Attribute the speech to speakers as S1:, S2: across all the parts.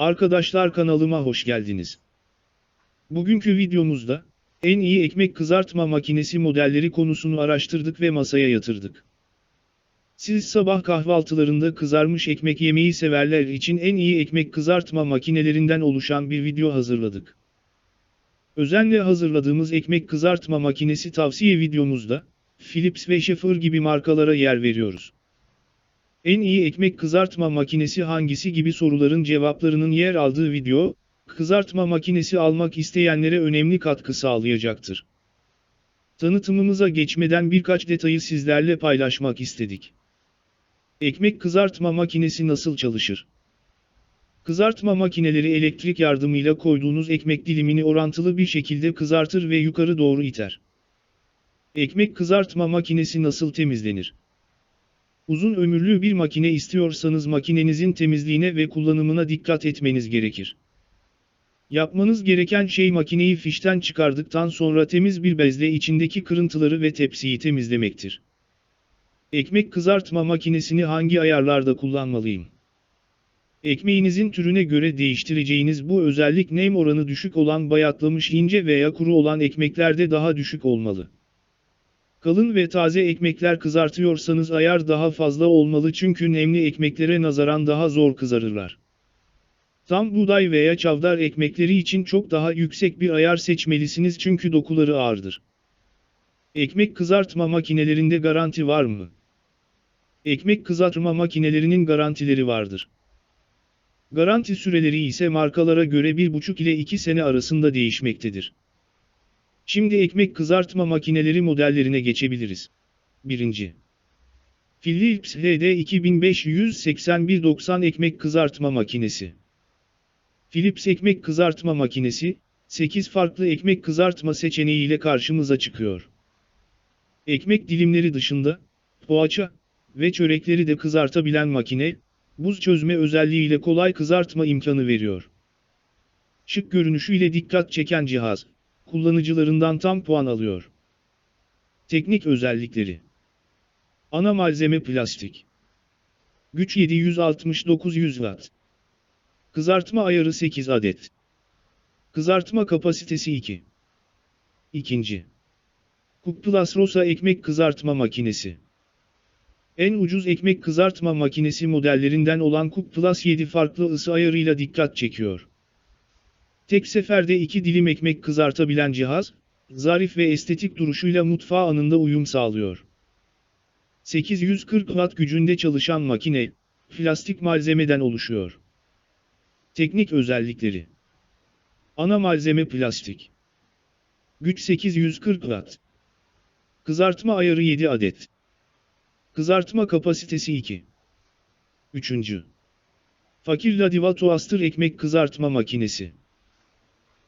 S1: Arkadaşlar kanalıma hoş geldiniz. Bugünkü videomuzda, en iyi ekmek kızartma makinesi modelleri konusunu araştırdık ve masaya yatırdık. Siz sabah kahvaltılarında kızarmış ekmek yemeyi severler için en iyi ekmek kızartma makinelerinden oluşan bir video hazırladık. Özenle hazırladığımız ekmek kızartma makinesi tavsiye videomuzda, Philips ve Schaefer gibi markalara yer veriyoruz. En iyi ekmek kızartma makinesi hangisi gibi soruların cevaplarının yer aldığı video, kızartma makinesi almak isteyenlere önemli katkı sağlayacaktır. Tanıtımımıza geçmeden birkaç detayı sizlerle paylaşmak istedik. Ekmek kızartma makinesi nasıl çalışır? Kızartma makineleri elektrik yardımıyla koyduğunuz ekmek dilimini orantılı bir şekilde kızartır ve yukarı doğru iter. Ekmek kızartma makinesi nasıl temizlenir? Uzun ömürlü bir makine istiyorsanız makinenizin temizliğine ve kullanımına dikkat etmeniz gerekir. Yapmanız gereken şey makineyi fişten çıkardıktan sonra temiz bir bezle içindeki kırıntıları ve tepsiyi temizlemektir. Ekmek kızartma makinesini hangi ayarlarda kullanmalıyım? Ekmeğinizin türüne göre değiştireceğiniz bu özellik nem oranı düşük olan bayatlamış ince veya kuru olan ekmeklerde daha düşük olmalı. Kalın ve taze ekmekler kızartıyorsanız ayar daha fazla olmalı çünkü nemli ekmeklere nazaran daha zor kızarırlar. Tam buğday veya çavdar ekmekleri için çok daha yüksek bir ayar seçmelisiniz çünkü dokuları ağırdır. Ekmek kızartma makinelerinde garanti var mı? Ekmek kızartma makinelerinin garantileri vardır. Garanti süreleri ise markalara göre 1,5 ile 2 sene arasında değişmektedir. Şimdi ekmek kızartma makineleri modellerine geçebiliriz. 1. Philips HD 2581-90 ekmek kızartma makinesi. Philips ekmek kızartma makinesi, 8 farklı ekmek kızartma seçeneğiyle karşımıza çıkıyor. Ekmek dilimleri dışında, poğaça ve çörekleri de kızartabilen makine, buz çözme özelliğiyle kolay kızartma imkanı veriyor. Şık görünüşüyle dikkat çeken cihaz, kullanıcılarından tam puan alıyor. Teknik özellikleri Ana malzeme plastik. Güç 760-900 Watt. Kızartma ayarı 8 adet. Kızartma kapasitesi 2. İkinci. Plus Rosa ekmek kızartma makinesi. En ucuz ekmek kızartma makinesi modellerinden olan Plus 7 farklı ısı ayarıyla dikkat çekiyor. Tek seferde iki dilim ekmek kızartabilen cihaz, zarif ve estetik duruşuyla mutfağa anında uyum sağlıyor. 840 Watt gücünde çalışan makine, plastik malzemeden oluşuyor. Teknik özellikleri Ana malzeme plastik. Güç 840 Watt. Kızartma ayarı 7 adet. Kızartma kapasitesi 2. 3. Fakir Ladiva Toaster ekmek kızartma makinesi.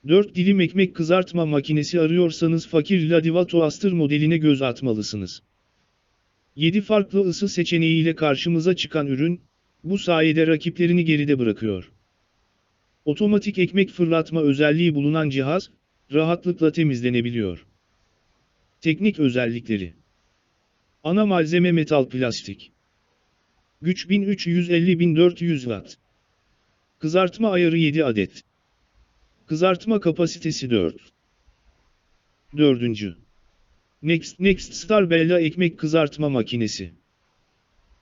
S1: 4 dilim ekmek kızartma makinesi arıyorsanız Fakir Ladiva Toaster modeline göz atmalısınız. 7 farklı ısı seçeneğiyle karşımıza çıkan ürün, bu sayede rakiplerini geride bırakıyor. Otomatik ekmek fırlatma özelliği bulunan cihaz, rahatlıkla temizlenebiliyor. Teknik özellikleri Ana malzeme metal plastik. Güç 1350-1400 Watt. Kızartma ayarı 7 adet. Kızartma kapasitesi 4. 4. Next Next Star Bella ekmek kızartma makinesi.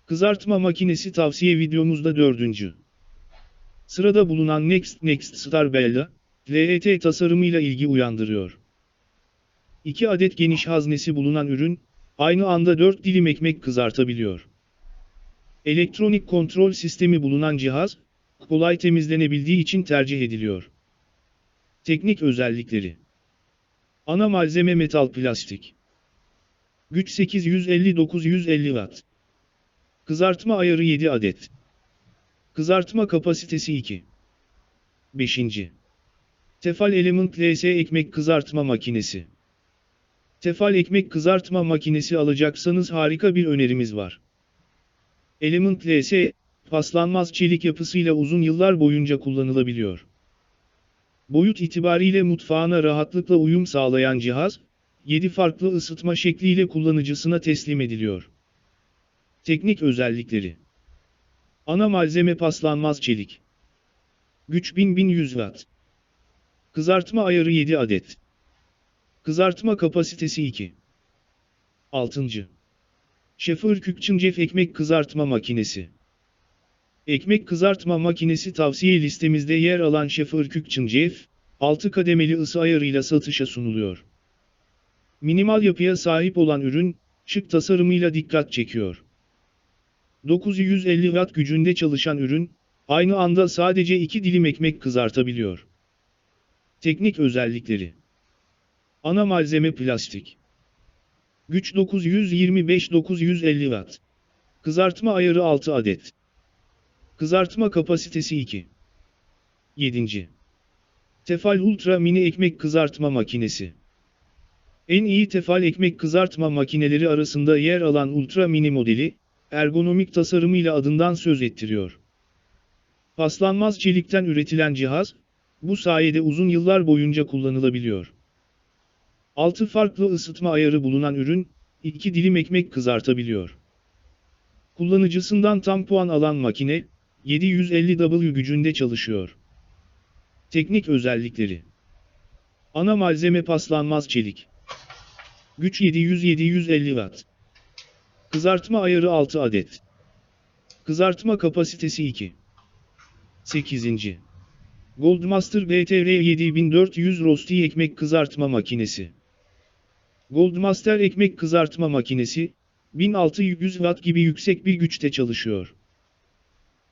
S1: Kızartma makinesi tavsiye videomuzda 4. Sırada bulunan Next Next Star Bella, LET tasarımıyla ilgi uyandırıyor. 2 adet geniş haznesi bulunan ürün, aynı anda 4 dilim ekmek kızartabiliyor. Elektronik kontrol sistemi bulunan cihaz, kolay temizlenebildiği için tercih ediliyor. Teknik özellikleri Ana malzeme metal plastik. Güç 850-950 Watt. Kızartma ayarı 7 adet. Kızartma kapasitesi 2. 5. Tefal Element LS ekmek kızartma makinesi. Tefal ekmek kızartma makinesi alacaksanız harika bir önerimiz var. Element LS, paslanmaz çelik yapısıyla uzun yıllar boyunca kullanılabiliyor. Boyut itibariyle mutfağına rahatlıkla uyum sağlayan cihaz, 7 farklı ısıtma şekliyle kullanıcısına teslim ediliyor. Teknik özellikleri Ana malzeme paslanmaz çelik. Güç 1000-1100 Watt. Kızartma ayarı 7 adet. Kızartma kapasitesi 2. 6. Schaefer Küçüncef ekmek kızartma makinesi. Ekmek kızartma makinesi tavsiye listemizde yer alan Schaefer Küçüncef, 6 kademeli ısı ayarıyla satışa sunuluyor. Minimal yapıya sahip olan ürün, şık tasarımıyla dikkat çekiyor. 950 watt gücünde çalışan ürün, aynı anda sadece 2 dilim ekmek kızartabiliyor. Teknik özellikleri Ana malzeme plastik. Güç 925-950 Watt. Kızartma ayarı 6 adet. Kızartma kapasitesi 2. 7. Tefal Ultra Mini Ekmek Kızartma Makinesi. En iyi tefal ekmek kızartma makineleri arasında yer alan Ultra Mini modeli, ergonomik tasarımıyla adından söz ettiriyor. Paslanmaz çelikten üretilen cihaz, bu sayede uzun yıllar boyunca kullanılabiliyor. 6 farklı ısıtma ayarı bulunan ürün, 2 dilim ekmek kızartabiliyor. Kullanıcısından tam puan alan makine, 750W gücünde çalışıyor. Teknik özellikleri Ana malzeme paslanmaz çelik. Güç 700-750 Watt. Kızartma ayarı 6 adet. Kızartma kapasitesi 2. 8. Goldmaster BTR 7400 Rosti ekmek kızartma makinesi. Goldmaster ekmek kızartma makinesi, 1600 Watt gibi yüksek bir güçte çalışıyor.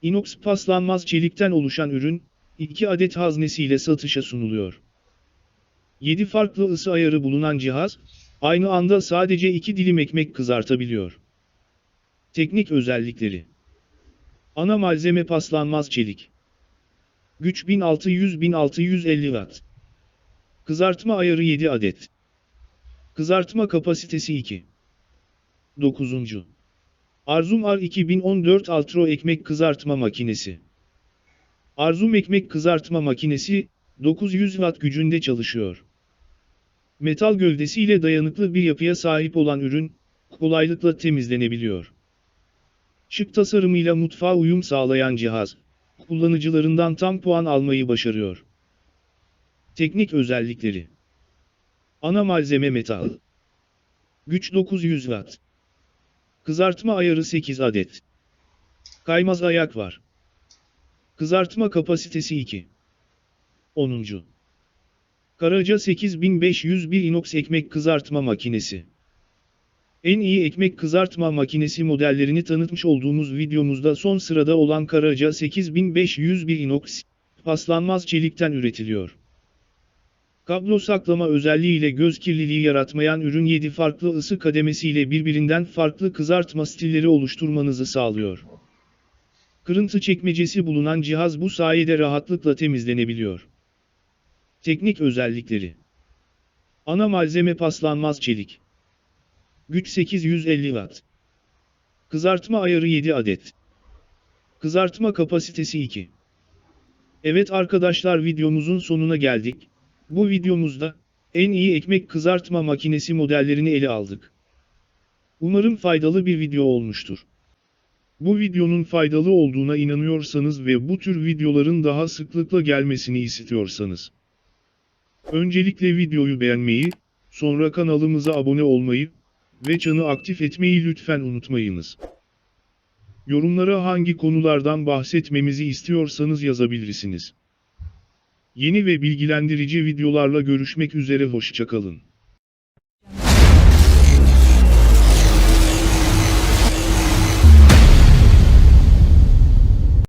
S1: Inox paslanmaz çelikten oluşan ürün, 2 adet haznesiyle satışa sunuluyor. 7 farklı ısı ayarı bulunan cihaz, aynı anda sadece 2 dilim ekmek kızartabiliyor. Teknik özellikleri Ana malzeme paslanmaz çelik. Güç 1600-1650 Watt. Kızartma ayarı 7 adet. Kızartma kapasitesi 2. 9. Arzum R 2014 Altro ekmek kızartma makinesi. Arzum ekmek kızartma makinesi, 900 Watt gücünde çalışıyor. Metal gövdesiyle dayanıklı bir yapıya sahip olan ürün, kolaylıkla temizlenebiliyor. Şık tasarımıyla mutfağa uyum sağlayan cihaz, kullanıcılarından tam puan almayı başarıyor. Teknik özellikleri Ana malzeme metal. Güç 900 Watt. Kızartma ayarı 8 adet. Kaymaz ayak var. Kızartma kapasitesi 2. 10. Karaca 8501 inox ekmek kızartma makinesi. En iyi ekmek kızartma makinesi modellerini tanıtmış olduğumuz videomuzda son sırada olan Karaca 8501 inox, paslanmaz çelikten üretiliyor. Kablo saklama özelliğiyle göz kirliliği yaratmayan ürün 7 farklı ısı kademesiyle birbirinden farklı kızartma stilleri oluşturmanızı sağlıyor. Kırıntı çekmecesi bulunan cihaz bu sayede rahatlıkla temizlenebiliyor. Teknik özellikleri Ana malzeme paslanmaz çelik. Güç 850 Watt. Kızartma ayarı 7 adet. Kızartma kapasitesi 2. Evet arkadaşlar videomuzun sonuna geldik. Bu videomuzda, en iyi ekmek kızartma makinesi modellerini ele aldık. Umarım faydalı bir video olmuştur. Bu videonun faydalı olduğuna inanıyorsanız ve bu tür videoların daha sıklıkla gelmesini istiyorsanız. Öncelikle videoyu beğenmeyi, sonra kanalımıza abone olmayı ve çanı aktif etmeyi lütfen unutmayınız. Yorumlara hangi konulardan bahsetmemizi istiyorsanız yazabilirsiniz. Yeni ve bilgilendirici videolarla görüşmek üzere hoşçakalın.